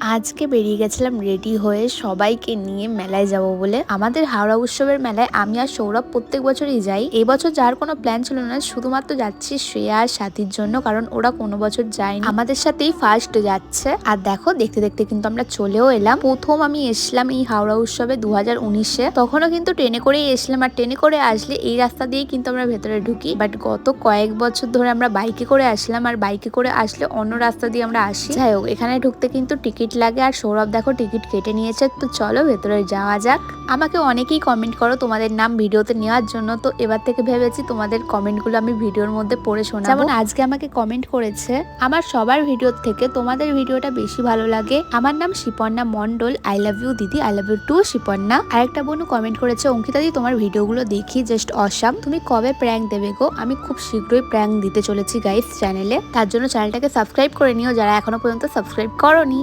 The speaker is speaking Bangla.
আজকে বেরিয়ে গেছিলাম রেডি হয়ে সবাইকে নিয়ে মেলায় যাব বলে। আমাদের হাওড়া উৎসবের মেলায় আমি আর সৌরভ প্রত্যেক বছরই যাই। এবছর যার কোনো প্ল্যান ছিল না, শুধুমাত্র যাচ্ছি শ্রেয়া আর সাথীর জন্য, কারণ ওরা কোনো বছর যায়নি। আমাদের সাথেই ফার্স্ট যাচ্ছে। আর দেখো, দেখতে দেখতে কিন্তু আমরা চলেও এলাম। প্রথম আমি এসলাম এই হাওড়া উৎসবে দু হাজার উনিশে। তখনও কিন্তু ট্রেনে করেই এসলাম আর ট্রেনে করে আসলে এই রাস্তা দিয়েই কিন্তু আমরা ভেতরে ঢুকি। বাট গত কয়েক বছর ধরে আমরা বাইকে করে আসলাম। আর বাইকে করে আসলে অন্য রাস্তা দিয়ে আমরা আসি। যাই হোক, এখানে ঢুকতে কিন্তু টিকিট লাগে আর সৌরভ দেখো টিকিট কেটে নিয়েছে, তো চলো ভেতরে যাওয়া যাক। আমাকে অনেকেই কমেন্ট করো তোমাদের নাম ভিডিওতে নেওয়ার জন্য, তো এবার থেকে ভেবেছি তোমাদের কমেন্টগুলো আমি ভিডিওর মধ্যে পড়ে শোনাবো। যেমন আজকে আমাকে কমেন্ট করেছে, আমার সবার ভিডিওর থেকে তোমাদের ভিডিওটা বেশি ভালো লাগে। আমার নাম Shiparna Mondal I love you দিদি I love you too Shiparna. আরেকটা বোনও কমেন্ট করেছে, অঙ্কিতা দি, তোমার ভিডিওগুলো দেখি জাস্ট অসাম তুমি কবে প্র্যাঙ্ক দেবে গো? আমি খুব শীঘ্রই প্র্যাঙ্ক দিতে চলেছি গাইস চ্যানেলে তার জন্য চ্যানেলটাকে সাবস্ক্রাইব করে নিও, যারা এখনও পর্যন্ত সাবস্ক্রাইব করনি।